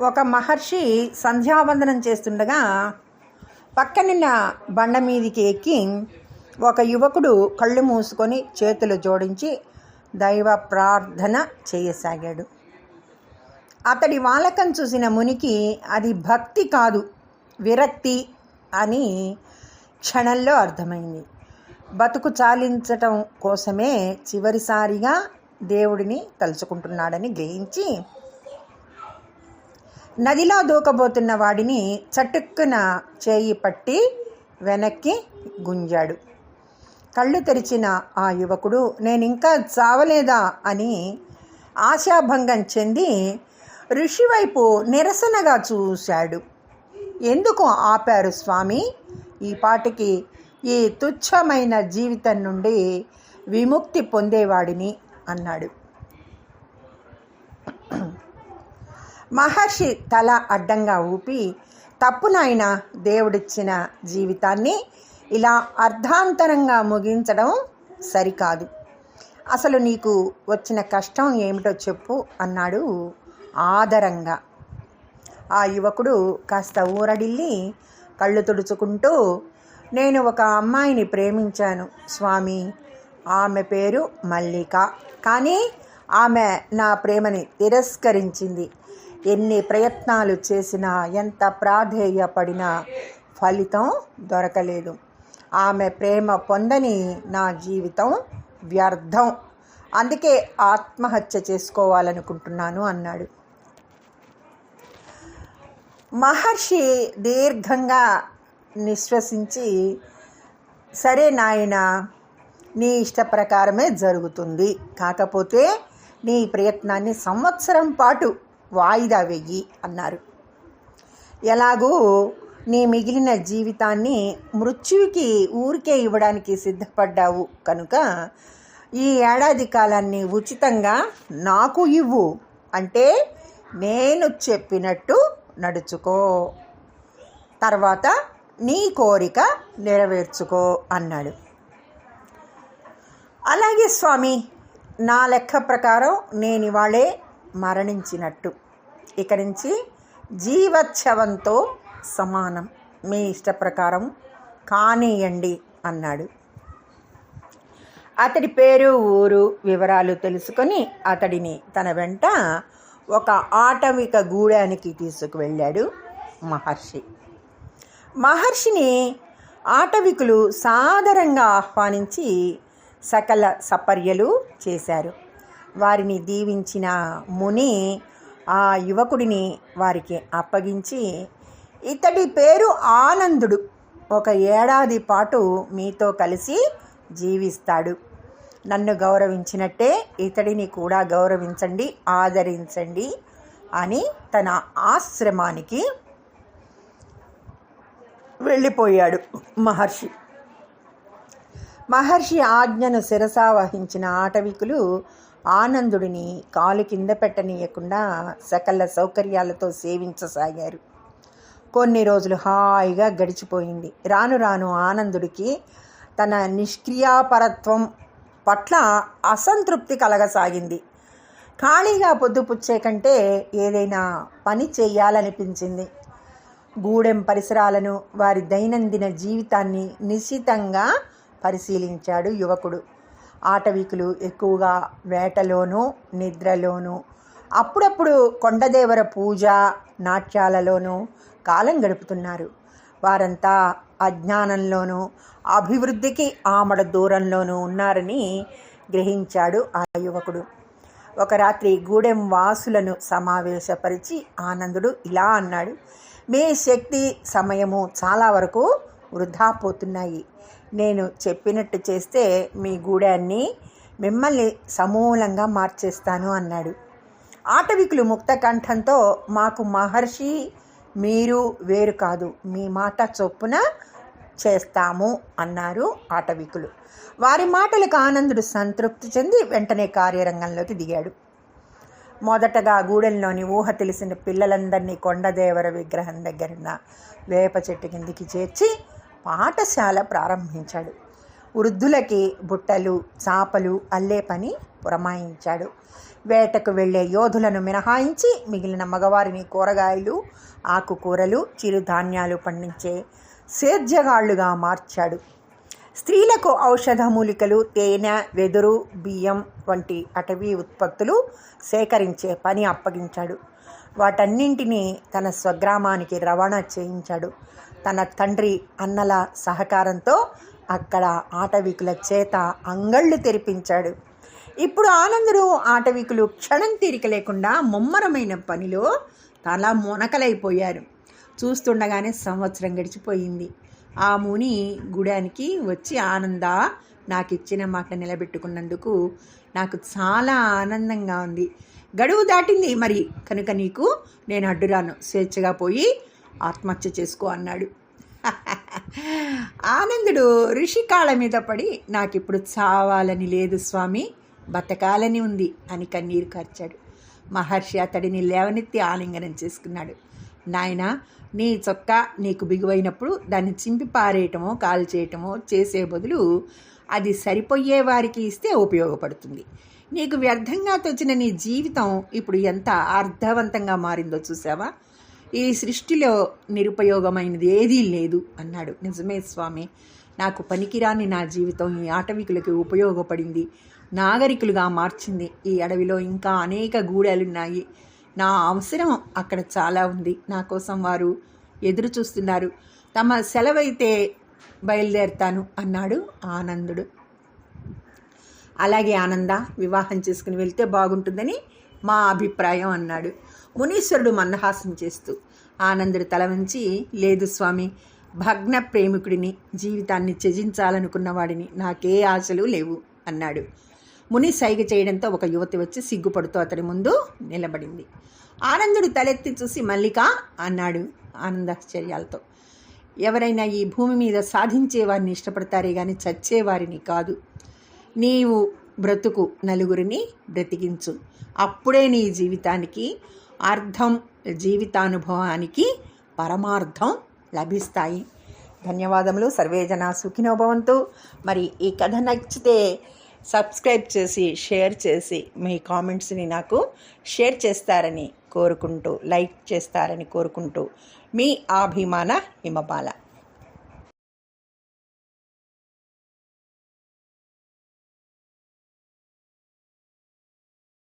ఒక మహర్షి సంధ్యావందనం చేస్తుండగా పక్కనున్న బండ మీదికి ఎక్కి ఒక యువకుడు కళ్ళు మూసుకొని చేతులు జోడించి దైవ ప్రార్థన చేయసాగాడు. అతడి వాలకం చూసిన మునికి అది భక్తి కాదు విరక్తి అని క్షణంలో అర్థమైంది. బతుకు చాలించటం కోసమే చివరిసారిగా దేవుడిని తలుచుకుంటున్నాడని గ్రహించి నదిలో దూకబోతున్న వాడిని చటుక్కున చేయి పట్టి వెనక్కి గుంజాడు. కళ్ళు తెరిచిన ఆ యువకుడు నేనింకా చావలేదా? అని ఆశాభంగం చెంది ఋషి వైపు నిరసనగా చూశాడు. ఎందుకు ఆపారు స్వామి? ఈ పాటికి ఈ తుచ్చమైన జీవితం నుండి విముక్తి పొందేవాడిని అన్నాడు. మహర్షి తల అడ్డంగా ఊపి తప్పు నాయన దేవుడిచ్చిన జీవితాన్ని ఇలా అర్ధాంతరంగా ముగించడం సరికాదు. అసలు నీకు వచ్చిన కష్టం ఏమిటో చెప్పు అన్నాడు ఆదరంగా. ఆ యువకుడు కాస్త ఊరడిల్లి కళ్ళు తుడుచుకుంటూ నేను ఒక అమ్మాయిని ప్రేమించాను స్వామి. ఆమె పేరు మల్లిక. కానీ ఆమె నా ప్రేమని తిరస్కరించింది. ఎన్ని ప్రయత్నాలు చేసినా ఎంత ప్రాధేయపడినా ఫలితం దొరకలేదు. ఆమె ప్రేమ పొందని నా జీవితం వ్యర్థం. అందుకే ఆత్మహత్య చేసుకోవాలనుకుంటున్నాను అన్నాడు. మహర్షి దీర్ఘంగా నిశ్వసించి సరే నాయన నీ ఇష్ట ప్రకారమే జరుగుతుంది. కాకపోతే నీ ప్రయత్నాన్ని సంవత్సరం పాటు వాయిదా వెయ్యి అన్నారు. ఎలాగూ నీ మిగిలిన జీవితాన్ని మృత్యువుకి ఊరికే ఇవ్వడానికి సిద్ధపడ్డావు కనుక ఈ ఏడాది కాలాన్ని ఉచితంగా నాకు ఇవ్వు అంటే నేను చెప్పినట్టు నడుచుకో. తర్వాత నీ కోరిక నెరవేర్చుకో అన్నాడు. అలాగే స్వామి నా లెక్క ప్రకారం నేను ఇవాళే మరణించినట్టు. ఇక నుంచి జీవోత్సవంతో సమానం. మీ ఇష్ట ప్రకారం కానియండి అన్నాడు. అతడి పేరు ఊరు వివరాలు తెలుసుకొని అతడిని తన వెంట ఒక ఆటవిక గూడానికి తీసుకువెళ్ళాడు మహర్షి. మహర్షిని ఆటవికులు సాదరంగా ఆహ్వానించి సకల సపర్యలు చేశారు. వారిని దీవించిన ముని ఆ యువకుడిని వారికి అప్పగించి ఇతడి పేరు ఆనందుడు. ఒక ఏడాది పాటు మీతో కలిసి జీవిస్తాడు. నన్ను గౌరవించినట్టే ఇతడిని కూడా గౌరవించండి ఆదరించండి అని తన ఆశ్రమానికి వెళ్ళిపోయాడు మహర్షి. మహర్షి ఆజ్ఞను శిరసా వహించిన ఆటవికులు ఆనందుడిని కాలు కింద పెట్టనీయకుండా సకల సౌకర్యాలతో సేవించసాగారు. కొన్ని రోజులు హాయిగా గడిచిపోయింది. రాను రాను ఆనందుడికి తన నిష్క్రియాపరత్వం పట్ల అసంతృప్తి కలగసాగింది. ఖాళీగా పొద్దుపుచ్చే కంటే ఏదైనా పని చేయాలనిపించింది. గూడెం పరిసరాలను వారి దైనందిన జీవితాన్ని నిశ్చితంగా పరిశీలించాడు యువకుడు. ఆటవికులు ఎక్కువగా వేటలోనూ నిద్రలోనూ అప్పుడప్పుడు కొండదేవర పూజ నాట్యాలలోనూ కాలం గడుపుతున్నారు. వారంతా అజ్ఞానంలోనూ అభివృద్ధికి ఆమడ దూరంలోనూ ఉన్నారని గ్రహించాడు ఆ యువకుడు. ఒక రాత్రి గూడెం వాసులను సమావేశపరిచి ఆనందుడు ఇలా అన్నాడు మీ శక్తి సమయము చాలా వరకు వృధా పోతున్నాయి. నేను చెప్పినట్టు చేస్తే మీ గూడాన్ని మిమ్మల్ని సమూలంగా మార్చేస్తాను అన్నాడు. ఆటవికులు ముక్త కంఠంతో మాకు మహర్షి మీరు వేరు కాదు మీ మాట చొప్పున చేస్తాము అన్నారు ఆటవికులు. వారి మాటలకు ఆనందుడు సంతృప్తి చెంది వెంటనే కార్యరంగంలోకి దిగాడు. మొదటగా గూడెంలోని ఊహ తెలిసిన పిల్లలందరినీ కొండదేవర విగ్రహం దగ్గరున్న వేప చెట్టు కిందికి చేర్చి పాఠశాల ప్రారంభించాడు. వృద్ధులకి బుట్టలు చాపలు అల్లే పని పురమాయించాడు. వేటకు వెళ్ళే యోధులను మినహాయించి మిగిలిన మగవారిని కూరగాయలు ఆకుకూరలు చిరుధాన్యాలు పండించే సేద్యగాళ్ళుగా మార్చాడు. స్త్రీలకు ఔషధ మూలికలు తేనె వెదురు బియ్యం వంటి అటవీ ఉత్పత్తులు సేకరించే పని అప్పగించాడు. వాటన్నింటినీ తన స్వగ్రామానికి రవాణా చేయించాడు. తన తండ్రి అన్నల సహకారంతో అక్కడ ఆటవికుల చేత అంగళ్ళు తెరిపించాడు. ఇప్పుడు ఆనందుడు ఆటవికులు క్షణం తీరిక లేకుండా ముమ్మరమైన పనిలో తల మునకలైపోయారు. చూస్తుండగానే సంవత్సరం గడిచిపోయింది. ఆ ముని గుడానికి వచ్చి ఆనంద నాకు ఇచ్చిన మాట నిలబెట్టుకున్నందుకు నాకు చాలా ఆనందంగా ఉంది. గడువు దాటింది. మరి కనుక నీకు నేను అడ్డురాను. స్వేచ్ఛగా పోయి ఆత్మహత్య చేసుకో అన్నాడు. ఆనందుడు ఋషి కాళ్ళ మీద పడి నాకు ఇప్పుడు చావాలని లేదు స్వామి బతకాలని ఉంది అని కన్నీరు కార్చాడు. మహర్షి అతడిని లేవనెత్తి ఆలింగనం చేసుకున్నాడు. నాయనా నీ చొక్కా నీకు బిగువైనప్పుడు దాన్ని చింపి పారేయటమో కాల్చేయటమో చేసే బదులు అది సరిపోయే వారికి ఇస్తే ఉపయోగపడుతుంది. నీకు వ్యర్థంగా తోచిన నీ జీవితం ఇప్పుడు ఎంత అర్థవంతంగా మారిందో చూసావా? ఈ సృష్టిలో నిరుపయోగమైనది ఏదీ లేదు అన్నాడు. నిజమే స్వామి నాకు పనికిరాని నా జీవితం ఈ ఆటవికులకి ఉపయోగపడింది. నాగరికులుగా మార్చింది. ఈ అడవిలో ఇంకా అనేక గూడాలున్నాయి. నా అవసరం అక్కడ చాలా ఉంది. నా కోసం వారు ఎదురు చూస్తున్నారు. తమ సెలవైతే బయలుదేరుతాను అన్నాడు ఆనందుడు. అలాగే ఆనంద వివాహం చేసుకుని వెళ్తే బాగుంటుందని మా అభిప్రాయం అన్నాడు. మునీశ్వరుడు మందహాసం చేస్తూ ఆనందుడు తల వంచి లేదు స్వామి భగ్న ప్రేమికుడిని జీవితాన్ని త్యజించాలనుకున్నవాడిని నాకే ఆశలు లేవు అన్నాడు. ముని సైగ చేయడంతో ఒక యువతి వచ్చి సిగ్గుపడుతూ అతడి ముందు నిలబడింది. ఆనందుడు తలెత్తి చూసి మల్లిక అన్నాడు ఆనందాశ్చర్యాలతో. ఎవరైనా ఈ భూమి మీద సాధించేవారిని ఇష్టపడతారే కానీ చచ్చేవారిని కాదు. నీవు బ్రతుకు నలుగురిని బ్రతికించు. అప్పుడే నీ జీవితానికి అర్థం జీవితానుభవానికి పరమార్థం లభిస్తాయి. ధన్యవాదములు. సర్వేజన సుఖినోభవంతు మరి ఈ కథ నచ్చితే సబ్స్క్రైబ్ చేసి షేర్ చేసి మీ కామెంట్స్ని నాకు షేర్ చేస్తారని కోరుకుంటూ లైక్ చేస్తారని కోరుకుంటూ మీ అభిమాన హిమపాల